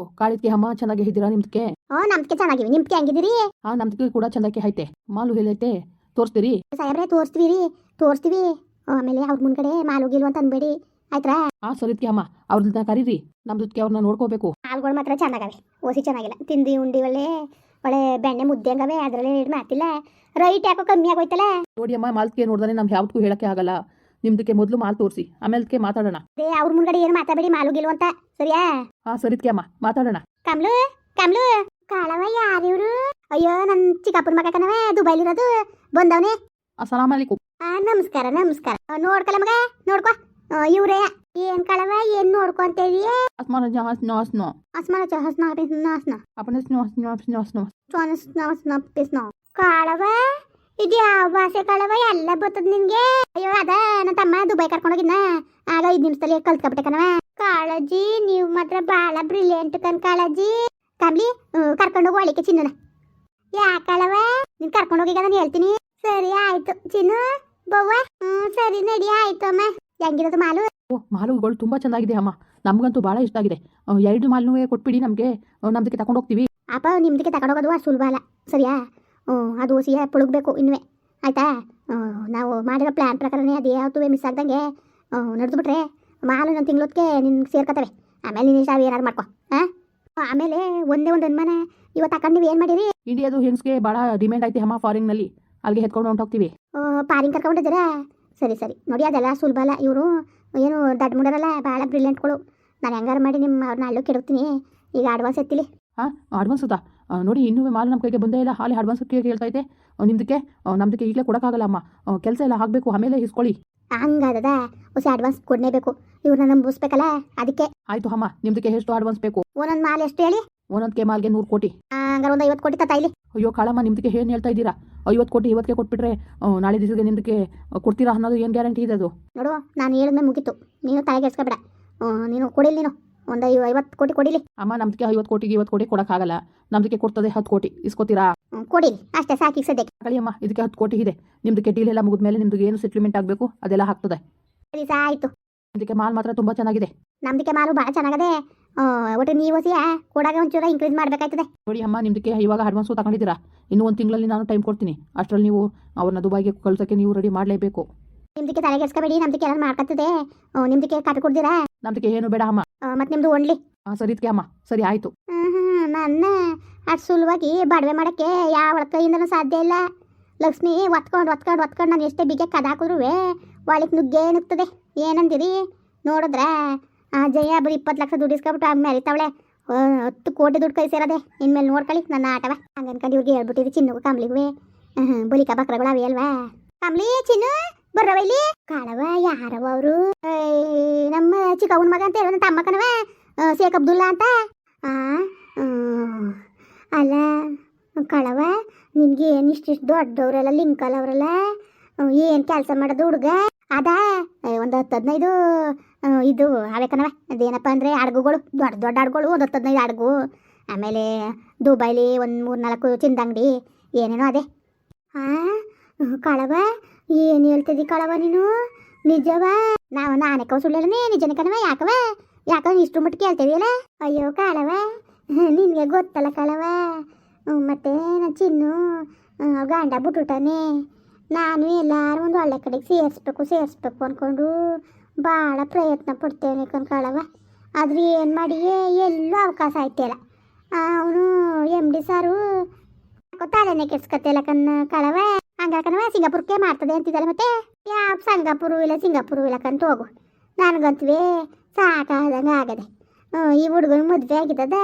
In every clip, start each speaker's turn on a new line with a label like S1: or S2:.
S1: ಓ ಕಾಳಿದ್ಕೆ ಅಮ್ಮ ಚೆನ್ನಾಗಿ ಇದ್ದೀರಾ ನಿಮ್ದಕ್ಕೆ
S2: ಹಾ ನಮ್ದಕ್ಕೆ ಚೆನ್ನಾಗಿವಿ. ನಿಮ್ಗೆ ಹೆಂಗಿದ್ದೀರಿ?
S1: ಹಾ ನಮ್ದಕ್ಕೆ ಕೂಡ ಚಂದಕ್ಕೆ ಐತೆ ಮಾಲು ಹೇಳೈತೆ. ತೋರಿಸ್ತೀರಿ?
S2: ಸಾಹೇಬ್ರೆ ತೋರಿಸ್ತೀವಿ. ರೀ ತೋರಿಸ್ತೀವಿ ಆಮೇಲೆ ಅವ್ರ ಮುಂದ್ಗಡೆ ಮಾಲೋಗಿಲ್ವ ಅಂತ ಅನ್ಬೇಡಿ. ಆಯ್ತಾ
S1: ಹಾ ಸರಿದ್ಕೆ ಅಮ್ಮ ಅವ್ರನ್ನ ಕರೀರಿ. ನಮ್ದಕ್ಕೆ ಅವ್ರನ್ನ ನೋಡ್ಕೋಬೇಕು.
S2: ಹಾಲ್ಗಳು ಮಾತ್ರ ಚೆನ್ನಾಗವೆ. ಓಸಿ ಚೆನ್ನಾಗಿಲ್ಲ. ತಿಂದು ಉಂಡಿ ಒಳ್ಳೆ ಒಳ್ಳೆ ಬೆಣ್ಣೆ ಮುದ್ದೆ ಹಂಗವೆ. ಅದರಲ್ಲಿ ಮಾತಿಲ್ಲ ರೈಟ್ ಯಾಕೋ ಕಮ್ಮಿ ಆಗೋಯ್ತಲ್ಲ
S1: ನೋಡಿ ಅಮ್ಮ ಮಾಲ್ಕೆ ನೋಡಿದ್ರೆ ನಮ್ಗೆ ಯಾವ್ದಕ್ಕೂ ಹೇಳಕ್ಕೆ ಆಗಲ್ಲ. ನಿಮ್ದಕ್ಕೆ ಮೊದಲು ಮಾಲ್ ತೋರಿಸಿ ಆಮೇಲೆ ಮಾತಾಡೋಣ.
S2: ಏ ಅವ್ರ ಮುಂದ್ಗಡೆ ಏನು ಮಾತಾಡಬೇಡಿ ಮಾಲೋಗಿಲ್ವ ಅಂತ. ಸರಿಯಾ?
S1: ಹಾ ಸರಿದ್ಕೆ ಅಮ್ಮ ಮಾತಾಡೋಣ.
S2: ಕಮ್ಲು ಕಮ್ಲು ಕಾಳವ ಯಾರಿವ್ರು ಅಯ್ಯೋ ನನ್ನ ಚಿಕ್ಕಪ್ಪನ ಮಗ ಕಣವ ದುಬೈಲಿರೋದು. ಬಂದವನೇ.
S3: ಅಲೈಕುಮ್.
S2: ಆ ನಮಸ್ಕಾರ ನಮಸ್ಕಾರ. ನೋಡ್ಕಲ ಮಗ ನೋಡ್ಕೋ. ಇವ್ರೇ ಏನ್ ಕಳವ ಏನ್ ನೋಡ್ಕೊ ಅಂತೇಳಿ.
S3: ಅಸ್ಮಾನ ಜಹಾಸ್ ನೋ ಅಸ್ನೋ
S2: ಅಸ್ಮಾನ ಚಹಸ್ನ ಅಪನ
S3: ಅಪನೆ ನೋ ಸ್ನೋ ನೋಸ್ ಸ್ನೋ
S2: ಚೋನಸ್ ನವಸ್ ನಪ್ಪಿಸ್ ನೋ ಕಾಳವ ಇದು ಯಾವ ಭಾಷೆ ಕಾಳವ? ಎಲ್ಲ ಬರ್ತದ ನಿನ್ಗೆ? ಅಯ್ಯೋ ಅದ ನನ್ನ ತಮ್ಮ ದುಬೈ ಕರ್ಕೊಂಡೋಗಿದ್ನ. ಆಗ ಐದ್ ನಿಮಿಷದಲ್ಲಿ ಕಲ್ತ್ಕೊಬಿಟ್ಟೆ ಕಣವ ಕಾಳಜಿ ನೀವು ಮಾತ್ರ ಭಾಳ ಬ್ರಿಲಿಯಂಟ್ ಕನ್ ಕಾಳಜಿ. ಕಮ್ಲಿ ಕರ್ಕೊಂಡೋಗಿ ಒಳಿಕೆ ಚಿನ್ನನ. ಯಾಕಳವ ನೀನ್ ಕರ್ಕೊಂಡೋಗಿ ನಾನು ಹೇಳ್ತೀನಿ. ಸರಿ ಆಯ್ತು ಚಿನ್ನು. ಬವ್ವ ಹ್ಮ್ ಸರಿ ನಡಿ ಆಯ್ತು ಅಮ್ಮ. ಹೆಂಗಿರೋದು ಮಾಲು?
S1: ಓ ಮಾಲುಗಳು ತುಂಬ ಚೆನ್ನಾಗಿದೆ ಅಮ್ಮ. ನಮಗಂತೂ ಭಾಳ ಇಷ್ಟ ಆಗಿದೆ. ಎರಡು ಮಾಲ್ನೂ ಕೊಟ್ಬಿಡಿ ನಮಗೆ. ನಮ್ದಕ್ಕೆ ತಗೊಂಡು ಹೋಗ್ತೀವಿ
S2: ಅಪ್ಪ ನಿಮ್ದಕ್ಕೆ ತಗೊಂಡೋಗೋದು ಅಷ್ಟು ಸುಲಭ ಅಲ್ಲ. ಸರಿಯಾ? ಅದು ಸಿಹಿ ಪುಳುಗಬೇಕು ಇನ್ನುವೆ. ಆಯ್ತಾ? ನಾವು ಮಾಡಿರೋ ಪ್ಲ್ಯಾನ್ ಪ್ರಕಾರನೇ ಅದು ಯಾವತ್ತೂ ಮಿಸ್ ಆಗ್ದಂಗೆ ನಡೆದ್ಬಿಟ್ರೆ ಮಾಲು ನನ್ನ ತಿಂಗಳೊತ್ತಿಗೆ ನಿನ್ಗೆ ಸೇರ್ಕೊತವೆ. ಆಮೇಲೆ ನೀನು ಇಷ್ಟ ಏನಾರು ಮಾಡ್ಕೊ ಹಾಂ? ಆಮೇಲೆ ಒಂದೇ ಒಂದು ಅನುಮಾನ ಇವತ್ತು ಹಾಕೊಂಡು ನೀವು ಏನು ಮಾಡಿರಿ?
S1: ಇಂಡಿಯಾದು ಹೆಂಗ್ಸ್ಗೆ ಭಾಳ ಡಿಮ್ಯಾಂಡ್ ಐತಿ ಅಮ್ಮ ಫಾರಿನ್ನಲ್ಲಿ ಅಲ್ಲಿಗೆ ಹೆತ್ಕೊಂಡು ಹೊಂಟೋಗ್ತೀವಿ
S2: ಪಾರಿಂಗ್ ಕರ್ಕೊಂಡಿದ್ದೀರಾ ಸರಿ ಸರಿ. ನೋಡಿ ಅದೆಲ್ಲ ಸುಲಭ ಅಲ್ಲ. ಇವರು ಏನು ದಡ್ಡ ಮುಡರಲ್ಲ ಭಾಳ ಬ್ರಿಲಿಯಂಟ್ಗಳು ನಾನು ಹೆಂಗಾರು ಮಾಡಿ ನಿಮ್ಮ ಅವ್ರನ್ನ ಅಲ್ಲೂ ಕೆಡುತ್ತೀನಿ ಈಗ ಅಡ್ವಾನ್ಸ್ ಎತ್ತಿಲಿ.
S1: ಹಾಂ ಅಡ್ವಾನ್ಸ್ ಅದ ನೋಡಿ ಇನ್ನೂ ಮಾಲ್ ನಮ್ಮ ಕೈಗೆ ಬಂದೇ ಇಲ್ಲ. ಹಾಲಿ ಅಡ್ವಾನ್ಸ್ ಕೇಳಿ ಆ, ನಿಮ್ದಕ್ಕೆ ನಮ್ದಕ್ಕೆ ಈಗಲೇ ಕೊಡೋಕ್ಕಾಗಲ್ಲ ಅಮ್ಮ. ಕೆಲಸ ಎಲ್ಲ ಆಗಬೇಕು ಆಮೇಲೆ ಇಸ್ಕೊಳ್ಳಿ
S2: ಹಂಗಾದದ ಹೊಸ ಅಡ್ವಾನ್ಸ್ ಕೊಡಲೇಬೇಕು ಇವ್ರನ್ನ ನಂಬಿಸ್ಬೇಕಲ್ಲ ಅದಕ್ಕೆ.
S1: ಆಯ್ತು ಅಮ್ಮ ನಿಮ್ದಕ್ಕೆ ಎಷ್ಟು ಅಡ್ವಾನ್ಸ್ ಬೇಕು?
S2: ಒಂದೊಂದು ಮಾಲ್ ಎಷ್ಟು ಹೇಳಿ?
S1: ಒಂದೊಂದಕ್ಕೆ ಮಾಲ್ಗೆ ನೂರು ಕೋಟಿ.
S2: ಹಂಗಾರೆ ಒಂದು ಐವತ್ತು ಕೋಟಿ ತಾಯಿಲಿ
S1: ಅಯ್ಯೋ ಕಾಳಮ್ಮ ನಿಮ್ದಕ್ಕೆ ಏನು ಹೇಳ್ತಾ ಇದ್ದೀರಾ? ಐವತ್ತು ಕೋಟಿ ಇವತ್ತಿಗೆ ಕೊಟ್ಬಿಟ್ರೆ ನಾಳೆ ದಿವಸಕ್ಕೆ ನಿಮ್ದಕ್ಕೆ ಕೊಡ್ತೀರಾ ಅನ್ನೋದು ಏನು ಗ್ಯಾರಂಟಿ ಇದೆ ಅದು?
S2: ನೋಡು ನಾನು ಹೇಳಿದ್ಮೇಲೆ ಮುಗೀತು. ನೀನು ತಲೆಗೆಡ್ಸ್ಕೊಬೇಡ ನೀನು ಕೊಡಿಲ್ಲ ನೀನು. ಒಂದು ಐವ ಐವತ್ತು ಕೋಟಿ ಕೊಡಿಲಿ.
S1: ಅಮ್ಮ ನಮ್ದಕ್ಕೆ ಐವತ್ತು ಕೋಟಿಗೆ ಇವತ್ತು ಕೋಟಿ ಆಗಲ್ಲ ನಮ್ದಕ್ಕೆ ಕೊಡ್ತದೆ ಹತ್ತು ಕೋಟಿ. ಇಸ್ಕೊತೀರಾ?
S2: ಹ್ಮ್, ಕೊಡಿಲಿ. ಅಷ್ಟೇ ಸಾಕಿ ಸದ್ಯಕ್ಕೆ.
S1: ಅಮ್ಮ ಇದಕ್ಕೆ ಹತ್ತು ಕೋಟಿ ಇದೆ. ನಿಮ್ದಕ್ಕೆ ಡೀಲ್ ಎಲ್ಲ ಮುಗಿದ್ಮೇಲೆ ನಿಮ್ದು ಏನು ಸೆಟ್ಲ್ಮೆಂಟ್ ಆಗಬೇಕು ಅದೆಲ್ಲ ಹಾಕ್ತದೆ
S2: ಸರಿ ಸಾ ಆಯ್ತು.
S1: ಇದಕ್ಕೆ ಮಾಲ್ ಮಾತ್ರ ತುಂಬಾ ಚೆನ್ನಾಗಿದೆ.
S2: ನಮ್ದಕ್ಕೆ ಮಾಲು ಬಹಳ ಚೆನ್ನಾಗದೆ ಆ, ಒಟ್ಟು ನೀವು ಸಿಯ ಕೊಡಾಗ ಒಂಚೂರ ಇನ್ಕ್ರೀಸ್ ಮಾಡ್ಬೇಕಾಯ್ತದೆ.
S1: ನೋಡಿ ಅಮ್ಮ ನಿಮ್ದಕ್ಕೆ ಇವಾಗ ಅಡ್ವಾನ್ಸು ತಗೊಂಡಿದ್ದೀರಾ? ಇನ್ನೂ ಒಂದು ತಿಂಗಳಲ್ಲಿ ನಾನು ಟೈಮ್ ಕೊಡ್ತೀನಿ. ಅಷ್ಟರಲ್ಲಿ ನೀವು ಅವ್ರನ್ನ ದುಬಾಯಿಗೆ ಕಳ್ಸೋಕ್ಕೆ ನೀವು ರೆಡಿ ಮಾಡಲೇಬೇಕು.
S2: ನಿಮ್ದಕ್ಕೆ ತಲೆಗೆಡ್ಸ್ಕೊಬೇಡಿ ನಮ್ದಕ್ಕೆ ಏನಾರು ಮಾಡ್ಕತ್ತದೆ ನಿಮ್ದಕ್ಕೆ ಕಟ್ ಕೊಡ್ದಿರಾ?
S1: ನಮ್ದಕ್ಕೆ ಏನು ಬೇಡ ಅಮ್ಮ.
S2: ಮತ್ತೆ ನಿಮ್ದು ಒಣ್ಲಿ
S1: ಸರಿ ಇದಕ್ಕೆ ಅಮ್ಮ. ಸರಿ ಆಯ್ತು.
S2: ಹ್ಮ್ ನನ್ನ ಅಷ್ಟು ಸುಲಭವಾಗಿ ಬಡವೆ ಮಾಡಕ್ಕೆ ಯಾವ ಕೈಯಿಂದನೂ ಸಾಧ್ಯ ಇಲ್ಲ. ಲಕ್ಷ್ಮಿ ಒತ್ಕೊಂಡು ಒತ್ಕೊಂಡು ಒತ್ಕೊಂಡು ನಾನು ಎಷ್ಟೇ ಬಿಗೆ ಕದ ಹಾಕಿದ್ರು ಒಳಗೆ ನುಗ್ಗೆ ನುಗ್ತದೆ. ಏನಂದಿರಿ? ನೋಡಿದ್ರ ಆ ಜಯ ಬರೀ ಇಪ್ಪತ್ತು ಲಕ್ಷ ದುಡ್ಡು ಇಸ್ಕೊಬಿಟ್ಟು ಆಮೇಲೆ ಮರಿತಾವಳೆ. ಹತ್ತು ಕೋಟಿ ದುಡ್ಡು ಕೈ ಸೇರದೆ. ಇನ್ಮೇಲೆ ನೋಡ್ಕೊಳ್ಳಿ ನನ್ನ ಆಟವ. ಹಂಗೆ ಅನ್ಕೊಂಡು ಇವ್ರಿಗೆ ಹೇಳ್ಬಿಟ್ಟಿರಿ ಚಿನ್ನಗೂ ಕಮ್ಲಿಗೂ ಬಲಿಕ ಬಕ್ರಗಳು ಅವೆ ಅಲ್ವಾ? ಕಮ್ಲಿ ಚಿನ್ನು! ಬರ್ರವ ಇಲ್ಲಿ? ಕಾಳವ ಯಾರವ ಅವರು? ನಮ್ಮ ಚಿಕ್ಕವನ ಮಗ ಅಂತ ಹೇಳೋ ತಮ್ಮ ಕಣವ ಶೇಖ್ ಅಬ್ದುಲ್ಲಾ ಅಂತ? ಆ. ಅಲ್ಲ ಕಳವ ನಿನ್ಗೆ ಏನು ಇಷ್ಟಿಷ್ಟು ದೊಡ್ಡವರೆಲ್ಲ ಲಿಂಕಲ್ ಅವರೆಲ್ಲ ಏನು ಕೆಲಸ ಮಾಡೋದು ಹುಡುಗ? ಅದ? ಒಂದು ಹತ್ತು ಹದಿನೈದು ಇದು ಅವೇ ಕಣವ ಅದೇನಪ್ಪ ಅಂದರೆ ಅಡ್ಗುಗಳು, ದೊಡ್ಡ ದೊಡ್ಡ ಹಡಗುಗಳು ಒಂದು ಹತ್ತು ಹದಿನೈದು ಅಡ್ಗು. ಆಮೇಲೆ ದುಬೈಲಿ ಒಂದು ಮೂರು ನಾಲ್ಕು ಚಿಂದಂಗಡಿ ಏನೇನೋ ಅದೇ. ಹಾಂ ಕಳವ ಏನು ಹೇಳ್ತಿದ್ದಿ ಕಳವ ನೀನು? ನಿಜವ ನಾವು ನಾನೇ ಕವ ನಿಜನ ಕಣವ ಯಾಕವ ಯಾಕ ಇಷ್ಟು ಮಟ್ಟಿಗೆ ಕೇಳ್ತಿದೆಯಲ್ಲ ಅಯ್ಯೋ ಕಾಳವ ನಿನಗೆ ಗೊತ್ತಲ್ಲ ಕಳವ ಮತ್ತೆ ನನ್ನ ಚಿನ್ನು ಗಂಡ ಬಿಟ್ಟುಟಾನೆ ನಾನು ಎಲ್ಲರೂ ಒಂದು ಒಳ್ಳೆ ಕಡೆಗೆ ಸೇರಿಸ್ಬೇಕು ಸೇರಿಸ್ಬೇಕು ಅಂದ್ಕೊಂಡು ಭಾಳ ಪ್ರಯತ್ನ ಪಡ್ತೇನೆ ಕಣ್ಕಳವ ಆದ್ರೆ ಏನು ಮಾಡಿ ಎಲ್ಲೂ ಅವಕಾಶ ಆಯ್ತಿಲ್ಲ. ಅವನು ಎಂ ಡಿ ಸಾರು ತಲೆನೇ ಕೆಡ್ಸ್ಕತ್ತಿಲ್ಲ ಕಣ್ಣ ಕಳವ ಹಂಗಾಕನವ ಸಿಂಗಾಪುರಕ್ಕೆ ಮಾಡ್ತದೆ ಅಂತಿದ್ದಲ್ಲ ಮತ್ತೆ. ಯಾವ ಸಂಗಾಪುರು ಇಲ್ಲ ಸಿಂಗಾಪುರು ಇಲ್ಲ ಕಂತ ಹೋಗು. ನನಗಂತವೇ ಸಾಕಾದಂಗೆ ಆಗದೆ. ಹ್ಮ್, ಈ ಹುಡುಗನ ಮದುವೆ ಆಗಿದ್ದದ?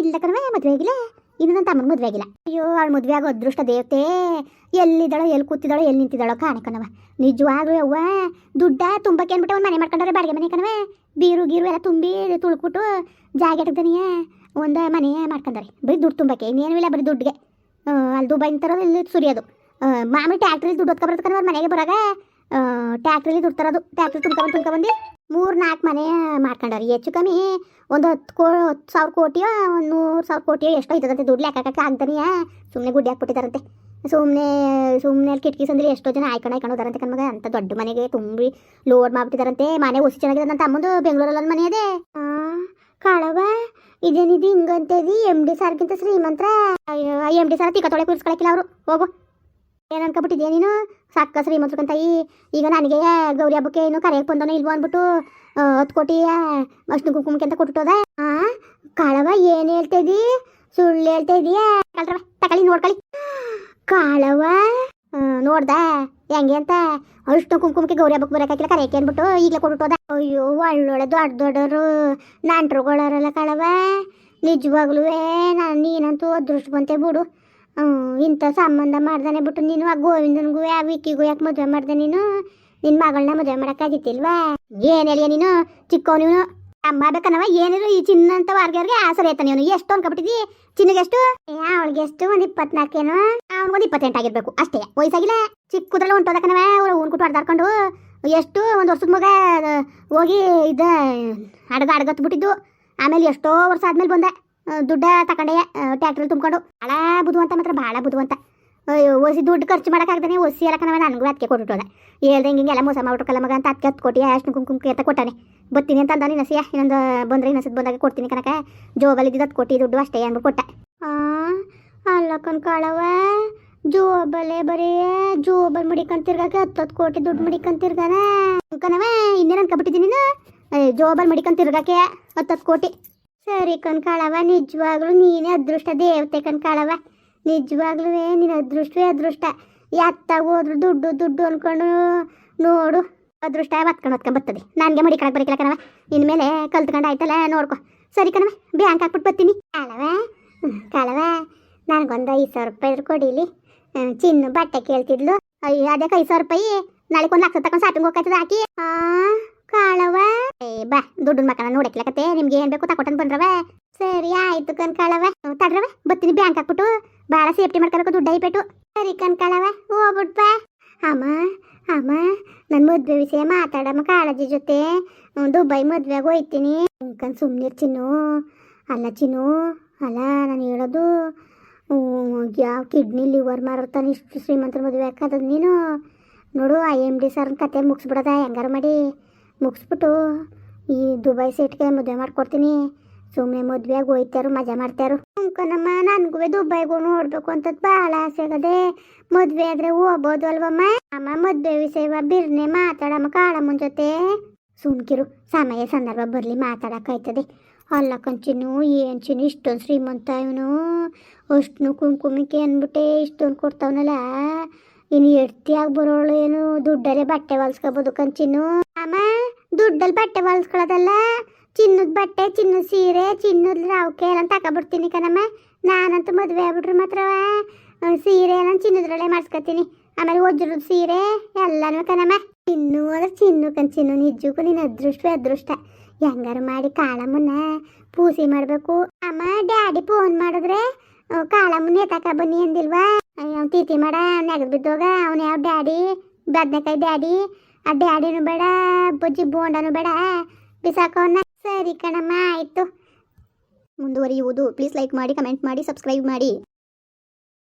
S2: ಇಲ್ಲ ಕಣವೇ ಮದುವೆ ಆಗಿಲ್ಲ. ಇನ್ನು ನನ್ನ ತಮ್ಮನ ಮದುವೆ ಆಗಿಲ್ಲ. ಅಯ್ಯೋ ಅವಳು ಮದುವೆ ಆಗೋ ಅದೃಷ್ಟ ದೇವತೆ. ಎಲ್ಲಿದ್ದಾಳೋ ಎಲ್ಲಿ ಕೂತಿದ್ದಾಳೋ ಎಲ್ಲಿ ನಿಂತಿದ್ದಾಳೋ ಕಣವ ನಿಜವಾಗ್ಲೂ ಅವ್ವ ದುಡ್ಡ ತುಂಬಕ್ಕೆ ಅಂದ್ಬಿಟ್ಟು ಒಂದು ಮನೆ ಮಾಡ್ಕೊಂಡ್ರೆ ಬಾಡಿಗೆ ಮನೆ ಕಣವ ಬೀರು ಗೀರು ಎಲ್ಲ ತುಂಬಿ ತುಳ್ಕೊಟ್ಟು ಜಾಗ ಇಟ್ಟಿದ್ದಾನೆಯ ಒಂದು ಮನೆ ಮಾಡ್ಕೊಂಡಾರೆ ಬರೀ ದುಡ್ಡು ತುಂಬಕ್ಕೆ ಇನ್ನೇನು ಇಲ್ಲ ಬರೀ ದುಡ್ಡಿಗೆ. ಅಲ್ಲಿ ದುಬೈ ತರೋದು ಇಲ್ಲಿ ಸುರಿಯೋದು. ಆ, ಮಾಮೂಲಿ ಟ್ಯಾಕ್ಟ್ರಲ್ಲಿ ದುಡ್ಡು ಹೊತ್ಕೊಬರ್ತಕ್ಕ ಅವ್ರ ಮನೆಗೆ ಬರಾಗ. ಟ್ಯಾಕ್ಟ್ರಿಲಿ ದುಡ್ಡು ಟ್ಯಾಕ್ಟ್ರಿ ತುಂಬ ತುಂಬ್ಕೊಂಬಂದು ಮೂರು ನಾಲ್ಕು ಮನೆ ಮಾಡ್ಕೊಂಡವ್ರಿ. ಹೆಚ್ಚು ಕಮ್ಮಿ ಒಂದು ಹತ್ತು ಕೋ ಹತ್ತು ಸಾವಿರ ಕೋಟಿಯೋ ಒಂದು ನೂರು ಸಾವಿರ ಕೋಟಿಯೋ ಎಷ್ಟೋ ಇದ್ದದಂತೆ ದುಡ್ಡು ಲೆಕ್ಕಕ್ಕೆ ಆಗ್ತಾನೆಯಾ ಸುಮ್ಮನೆ ಗುಡ್ಡಿ ಹಾಕ್ಬಿಟ್ಟಿದ್ದಾರಂತೆ ಸುಮ್ಮನೆ ಸುಮ್ಮನೆ ಅಲ್ಲಿ ಕಿಟಕಿ ಸಂದ್ರೆ ಎಷ್ಟೋ ಜನ ಆಯ್ಕೊಂಡು ಆಯ್ಕೊಂಡು ಹೋದಾರಂತೆ ಅಂತ ದೊಡ್ಡ ಮನೆಗೆ ತುಂಬಿ ಲೋಡ್ ಮಾಡ್ಬಿಟ್ಟಿದಾರಂತೆ. ಮನೆ ಒಸಿ ಚೆನ್ನಾಗಿದೆ ನನ್ನ ತಮ್ಮಂದು ಬೆಂಗಳೂರಲ್ಲಿ ಮನೆ ಆ, ಕಾಳವ ಇದೇನಿದು ಹಿಂಗಂತೇದಿ ಎಂ ಡಿ ಸಾರ್ಗಿಂತ ಶ್ರೀಮಂತ್ರ. ಎಂ ಡಿ ಸಾರ್ ತಿಕ್ಕ ತೊಳೆ ಕೂರಿಸ್ಕೊಳಕಿಲ್ಲ ಅವರು. ಹೋಗು. ಏನು ಅನ್ಕೊಬಿಟ್ಟಿದ್ಯಾ ನೀನು? ಸಾಕ ಶ್ರೀಮಂತ್ರಕ್ಕಂತ ಈ ಈಗ ನನಗೆ ಗೌರಿ ಹಬ್ಬಕ್ಕೆ ಏನು ಕರೆಯಕ್ಕೆ ಬಂದನೋ ಇಲ್ವೋ ಅಂದ್ಬಿಟ್ಟು ಹತ್ತು ಕೋಟಿ ಅಷ್ಟು ಕುಂಕುಮಕ್ಕೆ ಅಂತ ಕೊಟ್ಬಿಟ್ಟೋದ ಆ ಕಾಳವ ಏನು ಹೇಳ್ತಾ ಸುಳ್ಳು ಹೇಳ್ತಾ ಇದೀಯಾ ಕಳ್ರವ ನೋಡ್ಕಳಿ ನೋಡ್ಕೊಳ್ಳಿ. ಕಾಳವ ನೋಡ್ದ, ಹೆಂಗೆ ಅಂತ? ಅಷ್ಟು ಕುಂಕುಮಕ್ಕೆ ಗೌರಿ ಹಬ್ಬಕ್ಕೆ ಬರೋಕ್ಕಾಗಿಲ್ಲ ಕರೆಯಕ್ಕೆ ಅಂದ್ಬಿಟ್ಟು ಈಗಲೇ ಕೊಟ್ಬಿಟ್ಟೋದ ಅಯ್ಯೋ, ಒಳ್ಳೊಳ್ಳೆ ದೊಡ್ಡ ದೊಡ್ಡವರು ನಾಂಟ್ರುಗಳಾರಲ್ಲ ಕಾಳವ ನಿಜವಾಗ್ಲೂ ನಾನು ನೀನಂತೂ ಅದೃಷ್ಟ ಬಂತೆ ಬಿಡು. ಇಂಥ ಸಂಬಂಧ ಮಾಡ್ದಾನೆ ಬಿಟ್ಟು ನೀನು ಆ ಗೋವಿಂದನಿಗೂ ಆ ವಿಕ್ಕಿಗೂ ಯಾಕೆ ಮದುವೆ ಮಾಡ್ದೆ ನೀನು? ನಿನ್ನ ಮಗಳನ್ನ ಮದುವೆ ಮಾಡೋಕ್ಕಾಗಿತ್ತಿಲ್ವಾ ಏನು ಹೇಳಿಯ ನೀನು? ಚಿಕ್ಕವ್ ನೀನು ಅಮ್ಮ ಬೇಕನವ? ಏನಿರು ಈ ಚಿನ್ನ ಅಂತ ವಾರ್ಗ್ಯವ್ರಿಗೆ ಆಸರೆ ಆಯ್ತಾನೆ ನೀನು ಎಷ್ಟು ಅನ್ಕೊಬಿಟ್ಟಿದ್ದಿ ಚಿನ್ನಗೆ ಎಷ್ಟು ಅವಳಿಗೆ ಎಷ್ಟು ಒಂದು ಇಪ್ಪತ್ನಾಲ್ಕೇನು? ಅವ್ನಿಗೊಂದು ಇಪ್ಪತ್ತೆಂಟು ಆಗಿರ್ಬೇಕು. ಅಷ್ಟೇ. ವಯಸ್ಸಾಗಿಲ್ಲ. ಚಿಕ್ಕದ್ರಲ್ಲ ಹೊಂಟೋದಕ್ಕನವ? ಅವ್ರು ಹೂನ್ ಕುಟ್ಟು ಎಷ್ಟು ಒಂದು ವರ್ಷದ ಮಗ ಹೋಗಿ ಇದು, ಅಡಗ ಹಡಗತ್ಬಿಟ್ಟಿದ್ದು ಆಮೇಲೆ ಎಷ್ಟೋ ವರ್ಷ ಆದ್ಮೇಲೆ ಬಂದೆ. ದುಡ್ಡ ತಗೊಂಡೆ ಟ್ಯಾಕ್ಟ್ರಲ್ಲಿ ತುಂಬಿಕೊಂಡು. ಭಾಳ ಬುದ್ಧಿವಂತ ಮಾತ್ರ, ಭಾಳ ಬುದ್ಧಿವಂತ. ಅಯ್ಯೋ, ಒಸಿ ದುಡ್ಡು ಖರ್ಚು ಮಾಡೋಕ್ಕಾಗ್ದಾನೆ ಒಸಿ ಕನವ ನನಗೂ ಅದಕ್ಕೆ ಕೊಟ್ಬಿಟ್ಟೋದ ಹೇಳ್ದೆ ಹಿಂಗೆ ಎಲ್ಲ ಮೋಸ ಮಾಡ್ಬಿಟ್ರಲ್ಲ ಮಗ ಅಂತ ಅದಕ್ಕೆ ಹತ್ತು ಕೋಟಿ ಅಷ್ಟು ಕುಂಕುಮ ಅಂತ ಕೊಟ್ಟಾನೆ. ಬತ್ತೀನಿ ಅಂತ ಅಂದಾನೆ ನಸಿಯ, ಇನ್ನೊಂದು ಬಂದ್ರೆ ಇನ್ನೊಂದು ಬಂದಾಗ ಕೊಡ್ತೀನಿ ಕನಕ ಜೋಬಲ್ಲಿ ಇದ್ದಿದ್ದು ಹತ್ತು ಕೋಟಿ ದುಡ್ಡು ಅಷ್ಟೇ ಅಂದ್ಬಿಟ್ಟು ಕೊಟ್ಟ. ಅಲ್ಲ ಕಣ್ಕಾಳವ ಜೋಬಲೆ ಬರೀ, ಜೋಬಲ್ ಮಡಿಕಂತಿರ್ಗಾಕ ಹತ್ತತ್ತು ಕೋಟಿ ದುಡ್ಡು ಮಡಿಕಂತಿರ್ಗಾನ. ಕನವ ಇನ್ನೇನು ಅನ್ಕೊಬಿಟ್ಟಿದ್ದೀನಿ ಜೋಬಲ್ ಮಡಿಕಂತಿರ್ಗಾಕೆ ಹತ್ತತ್ತು ಕೋಟಿ. ಸರಿ ಕಣ್ಕಾಳವ ನಿಜವಾಗ್ಲೂ ನೀನೇ ಅದೃಷ್ಟ, ದೇವತೆ ಕಣ್ಕಾಳವ ನಿಜವಾಗ್ಲೂ ನೀನು ಅದೃಷ್ಟವೇ ಅದೃಷ್ಟ. ಎತ್ತ ಹೋದ್ರು ದುಡ್ಡು ದುಡ್ಡು ಅನ್ಕೊಂಡು ನೋಡು. ಅದೃಷ್ಟ ಬತ್ಕೊಂಡು ಹೊತ್ಕೊಂಡು ಬರ್ತದೆ. ನನಗೆ ಮಡಿಕೊಳಕ್ಕೆ ಬರಕಿಲ್ಲ ಕಣವ ಇನ್ಮೇಲೆ ಕಲ್ತ್ಕೊಂಡು ಆಯ್ತಲ್ಲ, ನೋಡ್ಕೊ. ಸರಿ ಕಣವ ಬ್ಯಾಂಕ್ ಹಾಕ್ಬಿಟ್ಟು ಬರ್ತೀನಿ. ಕಾಳವ ಕಾಳವ ನನಗೊಂದು ಐದು ಸಾವಿರ ರೂಪಾಯಿ ಕೊಡಿಲಿ. ಚಿನ್ನು ಬಟ್ಟೆ ಕೇಳ್ತಿದ್ಲು. ಅಯ್ಯೋ ಅದಕ್ಕೆ ಐದು ಸಾವಿರ ರೂಪಾಯಿ? ನಾಳೆ ಒಂದು ಲಕ್ಷ ತಕೊಂಡು ಶಾಪಿಂಗ್ ಹೋಗ್ತದೆ ಹಾಕಿ ಆ ಕಾಳವ ಏ ಬಾ ದುಡ್ಡು ಮಕ್ಕಳ ನೋಡಕ್ಲಕತ್ತೆ ನಿಮ್ಗೆ ಏನ್ ಬೇಕು ತಕೊಟ್ಟನ್ ಬಂದ್ರವ? ಸರಿ ಆಯ್ತು ಕಣ್ಕಾಳವ ಹ್ಮ್, ತಡ್ರವ ಬರ್ತೀನಿ ಬ್ಯಾಂಕ್ ಹಾಕ್ಬಿಟ್ಟು. ಭಾಳ ಸೇಫ್ಟಿ ಮಾಡ್ಕೋಬೇಕು ದುಡ್ಡು ಐಪೇಟು ಸರಿ ಕಣ್ಕಾಳವ ಹೋಗ್ಬಿಟ್ಪ ಅಮ್ಮ ಅಮ್ಮ ನನ್ನ ಮದುವೆ ವಿಷಯ ಮಾತಾಡಮ್ಮ ಕಾಳಜಿ ಜೊತೆ. ದುಬೈ ಮದ್ವೆಗೆ ಹೋಯ್ತೀನಿ. ಅಂಕನ್ ಸುಮ್ಮನೆ ಚಿನ್ನು. ಅಲ್ಲ ಚಿನ್ನು ಅಲ್ಲ ನಾನು ಹೇಳೋದು. ಯಾವ ಕಿಡ್ನಿ ಲಿವರ್ ಮಾರ್ತಾನೆ ಇಷ್ಟು ಶ್ರೀಮಂತರ ಮದುವೆ ಹಾಕದ ನೀನು. ನೋಡು ಐ ಎಂ ಡಿ ಸರ್ನ ಕತೆ ಮುಗಿಸ್ಬಿಡೋದ ಹೆಂಗಾರ ಮಾಡಿ. ಮುಗಿಸ್ಬಿಟ್ಟು ಈ ದುಬೈ ಸೀಟ್ಗೆ ಮದುವೆ ಮಾಡ್ಕೊಡ್ತೀನಿ. ಸುಮ್ಮನೆ ಮದ್ವೆಯಾಗಿ ಹೋಯ್ತಾರು, ಮಜಾ ಮಾಡ್ತಾರು. ಅಂಕನಮ್ಮ ನನಗೂ ದುಬೈಗೂ ನೋಡ್ಬೇಕು ಅಂತ ಭಾಳ ಆಸೆ ಆಗದೆ ಮದುವೆ ಆದ್ರೆ ಹೋಗ್ಬೋದು ಅಲ್ವಮ್ಮ? ಅಮ್ಮ, ಮದುವೆ ವಿಷಯ ಬಿರ್ನೆ ಮಾತಾಡಮ್ಮ ಕಾಳಮ್ಮನ ಜೊತೆ ಸುಮ್ಕಿರು ಸಮಯ ಸಂದರ್ಭ ಬರಲಿ ಮಾತಾಡೋಕ್ಕಾಯ್ತದೆ. ಅಲ್ಲ ಕಂಚಿನೂ ಏನು ಚಿನ್ನು ಇಷ್ಟೊಂದು ಶ್ರೀಮಂತ ಇವನು. ಅಷ್ಟು ಕುಂಕುಮಕ್ಕೆ ಅಂದ್ಬಿಟ್ಟೆ ಇಷ್ಟೊಂದು ಕೊಡ್ತಾವನಲ್ಲ. ಇನ್ನು ಎಡ್ತಿಯಾಗಿ ಬರೋಳು ಏನು, ದುಡ್ಡಲ್ಲೇ ಬಟ್ಟೆ ಹೊಲ್ಸ್ಕೊಬೋದು ಕಂಚಿನು. ದುಡ್ಡಲ್ಲಿ ಬಟ್ಟೆ ಹೊಲ್ಸ್ಕೊಳ್ಳೋದಲ್ಲ? ಚಿನ್ನದ ಬಟ್ಟೆ, ಚಿನ್ನದ ಸೀರೆ, ಚಿನ್ನದ ರಾವಕೆ ಎಲ್ಲ ತಗೊಬಿಡ್ತೀನಿ ಕಣಮ್ಮ. ನಾನಂತೂ ಮದುವೆ ಆಗ್ಬಿಟ್ರೆ ಮಾತ್ರ ಸೀರೆ ಎಲ್ಲ ಚಿನ್ನದ್ರಲ್ಲೇ ಮಾಡಿಸ್ಕೊತೀನಿ. ಆಮೇಲೆ ವಜ್ರದ ಸೀರೆ ಎಲ್ಲನೂ ಕಣಮ್ಮ. ಚಿನ್ನು ಅಂದ್ರೆ ಚಿನ್ನು ಕಣ್ ಚಿನ್ನು. ನಿಜಕ್ಕೂ ನೀನು ಅದೃಷ್ಟವೇ ಅದೃಷ್ಟ. ಹೆಂಗಾರು ಮಾಡಿ ಕಾಳಮ್ಮನ್ನ ಪೂಸಿ ಮಾಡಬೇಕು. ಅಮ್ಮ, ಡ್ಯಾಡಿ ಫೋನ್ ಮಾಡಿದ್ರೆ ಕಾಳಮ್ಮನ ಎತ್ತಕ ಬನ್ನಿ ಅಂದಿಲ್ವಾ? ಅವ್ನು ತೀತಿ ಮಾಡ, ನೆಗದು ಬಿದ್ದೋಗ. ಅವ್ನು ಯಾವ ಡ್ಯಾಡಿ? ಬದ್ನೆಕಾಯಿ ಡ್ಯಾಡಿ? ಆ ಡ್ಯಾಡಿನೂ ಬೇಡ, ಬಜ್ಜಿ ಬೋಂಡನು ಬೇಡ. ಬಿಸಾಕೋನ ಸರಿ ಕಣಮ್ಮ, ಆಯಿತು. ಮುಂದುವರಿಯುವುದು. ಪ್ಲೀಸ್ ಲೈಕ್ ಮಾಡಿ ಕಮೆಂಟ್ ಮಾಡಿ ಸಬ್ಸ್ಕ್ರೈಬ್ ಮಾಡಿ.